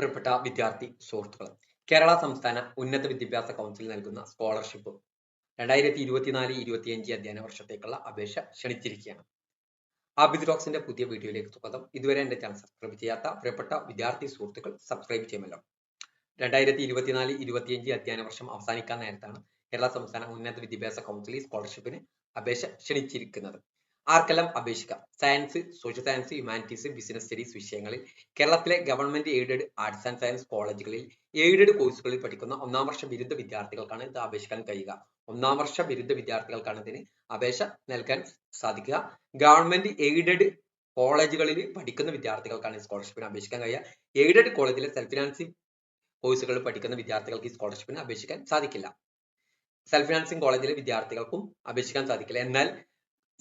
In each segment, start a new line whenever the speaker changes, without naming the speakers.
പ്രിയപ്പെട്ട വിദ്യാർത്ഥി സുഹൃത്തുക്കൾ കേരള സംസ്ഥാന ഉന്നത വിദ്യാഭ്യാസ കൗൺസിൽ നൽകുന്ന സ്കോളർഷിപ്പ് രണ്ടായിരത്തി ഇരുപത്തിനാല് ഇരുപത്തിയഞ്ച് അധ്യയന വർഷത്തേക്കുള്ള അപേക്ഷ ക്ഷണിച്ചിരിക്കുകയാണ്. ആബിദ് റോക്സിന്റെ പുതിയ വീഡിയോയിലേക്ക് സ്വാഗതം. ഇതുവരെ എന്റെ ചാനൽ സബ്സ്ക്രൈബ് ചെയ്യാത്ത പ്രിയപ്പെട്ട വിദ്യാർത്ഥി സുഹൃത്തുക്കൾ സബ്സ്ക്രൈബ് ചെയ്യുമല്ലോ. രണ്ടായിരത്തി ഇരുപത്തിനാല് ഇരുപത്തിയഞ്ച് അധ്യയന വർഷം അവസാനിക്കാൻ നേരത്താണ് കേരള സംസ്ഥാന ഉന്നത വിദ്യാഭ്യാസ കൗൺസിൽ സ്കോളർഷിപ്പിന് അപേക്ഷ ക്ഷണിച്ചിരിക്കുന്നത്. ആർക്കെല്ലാം അപേക്ഷിക്കാം? Science social science humanities business studies വിഷയങ്ങളിൽ. കേരളത്തിലെ government aided arts and science കോളേജുകളിൽ എയ്ഡഡ് കോഴ്സുകളിൽ പഠിക്കുന്ന ഒന്നാം വർഷ ബിരുദ വിദ്യാർത്ഥികൾക്കാണ് ഇത് അപേക്ഷിക്കാൻ കഴിയുക. ഒന്നാം വർഷ ബിരുദ വിദ്യാർത്ഥികൾക്കാണ് ഇതിന് അപേക്ഷ നൽകാൻ സാധിക്കുക. ഗവൺമെന്റ് എയ്ഡഡ് കോളേജുകളിൽ പഠിക്കുന്ന വിദ്യാർത്ഥികൾക്കാണ് സ്കോളർഷിപ്പിന് അപേക്ഷിക്കാൻ കഴിയുക. എയ്ഡഡ് കോളേജിലെ സെൽഫ് ഫിനാൻസിംഗ് കോഴ്സുകളിൽ പഠിക്കുന്ന വിദ്യാർത്ഥികൾക്ക് ഈ സ്കോളർഷിപ്പിന് അപേക്ഷിക്കാൻ സാധിക്കില്ല. സെൽഫ് ഫിനാൻസിംഗ് കോളേജിലെ വിദ്യാർത്ഥികൾക്കും അപേക്ഷിക്കാൻ സാധിക്കില്ല. എന്നാൽ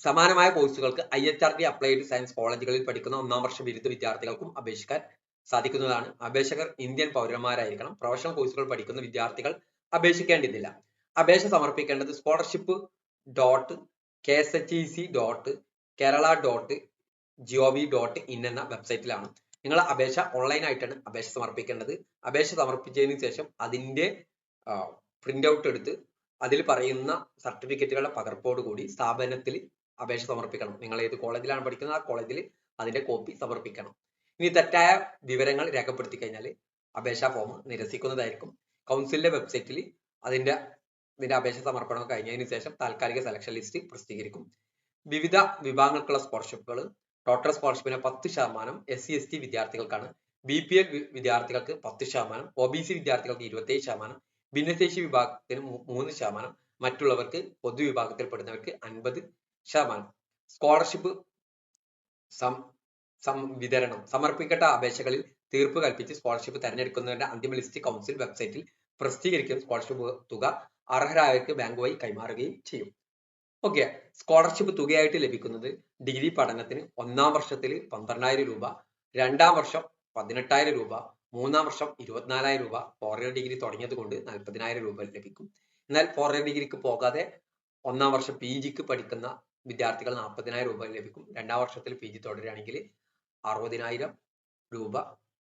സമാനമായ കോഴ്സുകൾക്ക് I H R D applied science കോളേജുകളിൽ പഠിക്കുന്ന ഒന്നാം വർഷ ബിരുദ വിദ്യാർത്ഥികൾക്കും അപേക്ഷിക്കാൻ സാധിക്കുന്നതാണ്. അപേക്ഷകർ ഇന്ത്യൻ പൗരന്മാരായിരിക്കണം. പ്രൊഫഷണൽ കോഴ്സുകൾ പഠിക്കുന്ന വിദ്യാർത്ഥികൾ അപേക്ഷിക്കേണ്ടതില്ല. അപേക്ഷ സമർപ്പിക്കേണ്ടത് scholarship dot K S H E C dot Kerala dot gov dot in എന്ന വെബ്സൈറ്റിലാണ് നിങ്ങൾ അപേക്ഷ ഓൺലൈൻ ആയിട്ടാണ് അപേക്ഷ സമർപ്പിക്കേണ്ടത്. അപേക്ഷ സമർപ്പിച്ചതിന് ശേഷം അതിന്റെ പ്രിന്റ് ഔട്ട് എടുത്ത് അതിൽ പറയുന്ന സർട്ടിഫിക്കറ്റുകളുടെ പകർപ്പോട് കൂടി സ്ഥാപനത്തിൽ അപേക്ഷ സമർപ്പിക്കണം. നിങ്ങൾ ഏത് കോളേജിലാണ് പഠിക്കുന്നത് ആ കോളേജിൽ അതിന്റെ കോപ്പി സമർപ്പിക്കണം. ഇനി തെറ്റായ വിവരങ്ങൾ രേഖപ്പെടുത്തി കഴിഞ്ഞാൽ അപേക്ഷാ ഫോം നിരസിക്കുന്നതായിരിക്കും. കൗൺസിലിന്റെ വെബ്സൈറ്റിൽ അതിന്റെ ഇതിന്റെ അപേക്ഷ സമർപ്പണം കഴിഞ്ഞതിന് ശേഷം താൽക്കാലിക സെലക്ഷൻ ലിസ്റ്റ് പ്രസിദ്ധീകരിക്കും. വിവിധ വിഭാഗങ്ങൾക്കുള്ള സ്കോളർഷിപ്പുകൾ ടോട്ടൽ സ്കോളർഷിപ്പിന് പത്ത് ശതമാനം എസ് സി എസ് ടി വിദ്യാർത്ഥികൾക്കാണ് ബി പി എൽ വിദ്യാർത്ഥികൾക്ക് പത്ത് ശതമാനം ഒ ബി സി വിദ്യാർത്ഥികൾക്ക് ഇരുപത്തേഴ് ശതമാനം ഭിന്നശേഷി വിഭാഗത്തിന് മൂന്ന് ശതമാനം മറ്റുള്ളവർക്ക് പൊതുവിഭാഗത്തിൽപ്പെടുന്നവർക്ക് അൻപത് ശതമാനം. സ്കോളർഷിപ്പ് വിതരണം സമർപ്പിക്കപ്പെട്ട അപേക്ഷകളിൽ തീർപ്പ് കൽപ്പിച്ച് സ്കോളർഷിപ്പ് തെരഞ്ഞെടുക്കുന്നതിന്റെ അന്തിമ ലിസ്റ്റ് കൗൺസിൽ വെബ്സൈറ്റിൽ പ്രസിദ്ധീകരിക്കുകയും സ്കോളർഷിപ്പ് തുക അർഹരായവർക്ക് ബാങ്ക് വഴി കൈമാറുകയും ചെയ്യും. ഓക്കെ സ്കോളർഷിപ്പ് തുകയായിട്ട് ലഭിക്കുന്നത് ഡിഗ്രി പഠനത്തിന് ഒന്നാം വർഷത്തിൽ പന്ത്രണ്ടായിരം രൂപ രണ്ടാം വർഷം പതിനെട്ടായിരം രൂപ മൂന്നാം വർഷം ഇരുപത്തിനാലായിരം രൂപ ഫോർ ഇയർ ഡിഗ്രി തുടങ്ങിയത് കൊണ്ട് നാൽപ്പതിനായിരം രൂപ ലഭിക്കും. എന്നാൽ ഫോർ ഇയർ ഡിഗ്രിക്ക് പോകാതെ ഒന്നാം വർഷം പി ജിക്ക് പഠിക്കുന്ന വിദ്യാർത്ഥികൾ നാൽപ്പതിനായിരം രൂപ ലഭിക്കും. രണ്ടാം വർഷത്തിൽ പി ജി തുടരുകയാണെങ്കിൽ അറുപതിനായിരം രൂപ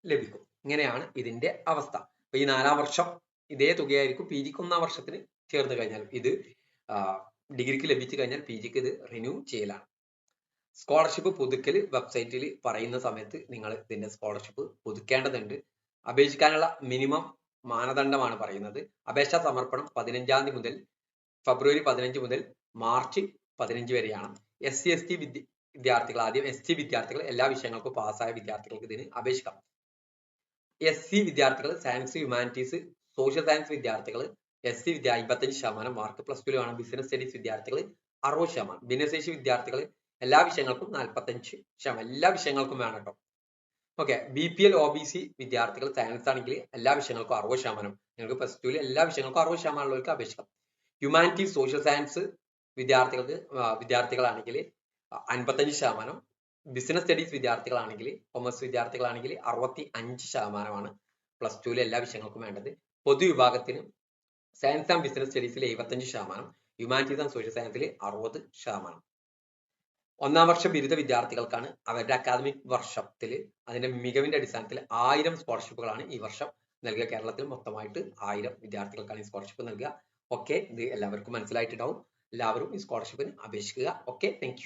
ലഭിക്കും. ഇങ്ങനെയാണ് ഇതിന്റെ അവസ്ഥ. അപ്പൊ ഈ നാലാം വർഷം ഇതേ തുകയായിരിക്കും പി ജിക്ക് ഒന്നാം വർഷത്തിന് ചേർന്ന് കഴിഞ്ഞാൽ ഇത് ഡിഗ്രിക്ക് ലഭിച്ചു കഴിഞ്ഞാൽ പി ജിക്ക് ഇത് റിന്യൂ ചെയ്യലാണ്. സ്കോളർഷിപ്പ് പുതുക്കൽ വെബ്സൈറ്റിൽ പറയുന്ന സമയത്ത് നിങ്ങൾ ഇതിന്റെ സ്കോളർഷിപ്പ് പുതുക്കേണ്ടതുണ്ട്. അപേക്ഷിക്കാനുള്ള മിനിമം മാനദണ്ഡമാണ് പറയുന്നത്. അപേക്ഷാ സമർപ്പണം പതിനഞ്ചാം തീയതി മുതൽ ഫെബ്രുവരി പതിനഞ്ച് മുതൽ മാർച്ച് പതിനഞ്ച് വരെയാണ്. എസ് സി എസ് ടി വിദ്യാർത്ഥികൾ ആദ്യം എസ് ടി വിദ്യാർത്ഥികൾ എല്ലാ വിഷയങ്ങൾക്കും പാസ്സായ വിദ്യാർത്ഥികൾക്ക് ഇതിന് അപേക്ഷിക്കാം. എസ് സി വിദ്യാർത്ഥികൾ സയൻസ് ഹ്യൂമാനിറ്റീസ് സോഷ്യൽ സയൻസ് വിദ്യാർത്ഥികൾ എസ് സി വിദ്യ അമ്പത്തഞ്ച് ശതമാനം മാർക്ക് പ്ലസ് ടു ആണ്. ബിസിനസ് സ്റ്റഡീസ് വിദ്യാർത്ഥികൾ അറുപത് ശതമാനം. ഭിന്നശേഷി വിദ്യാർത്ഥികൾ എല്ലാ വിഷയങ്ങൾക്കും നാൽപ്പത്തഞ്ച് ശതമാനം. എല്ലാ വിഷയങ്ങൾക്കും വേണം കേട്ടോ. Okay B P L O B C വിദ്യാർത്ഥികൾ സയൻസ് ആണെങ്കിൽ എല്ലാ വിഷയങ്ങൾക്കും അറുപത് ശതമാനം. നിങ്ങൾക്ക് പ്ലസ് ടുവിൽ എല്ലാ വിഷയങ്ങൾക്കും അറുപത് ശതമാനം ഉള്ളവർക്ക് അപേക്ഷിക്കാം. ഹ്യൂമാനിറ്റീസ് സോഷ്യൽ സയൻസ് വിദ്യാർത്ഥികൾക്ക് വിദ്യാർത്ഥികളാണെങ്കിൽ അൻപത്തഞ്ച് ശതമാനം ബിസിനസ് സ്റ്റഡീസ് വിദ്യാർത്ഥികളാണെങ്കിൽ കൊമേഴ്സ് വിദ്യാർത്ഥികളാണെങ്കിൽ അറുപത്തി അഞ്ച് ശതമാനമാണ് പ്ലസ് ടുവിലെ എല്ലാ വിഷയങ്ങൾക്കും വേണ്ടത്. പൊതുവിഭാഗത്തിന് സയൻസ് ആൻഡ് ബിസിനസ് സ്റ്റഡീസിൽ എഴുപത്തഞ്ച് ശതമാനം ഹ്യൂമാനിറ്റീസ് ആൻഡ് സോഷ്യൽ സയൻസിൽ അറുപത് ശതമാനം. ഒന്നാം വർഷ ബിരുദ വിദ്യാർത്ഥികൾക്കാണ് അവരുടെ അക്കാദമിക് വർഷത്തിൽ അതിന്റെ മികവിന്റെ അടിസ്ഥാനത്തിൽ ആയിരം സ്കോളർഷിപ്പുകളാണ് ഈ വർഷം നൽകുക. കേരളത്തിൽ മൊത്തമായിട്ട് ആയിരം വിദ്യാർത്ഥികൾക്കാണ് ഈ സ്കോളർഷിപ്പ് നൽകുക. ഓക്കെ ഇത് എല്ലാവർക്കും മനസ്സിലായിട്ടുണ്ടാവും. എല്ലാവരും ഈ സ്കോളർഷിപ്പിന് അപേക്ഷിക്കുക. Okay thank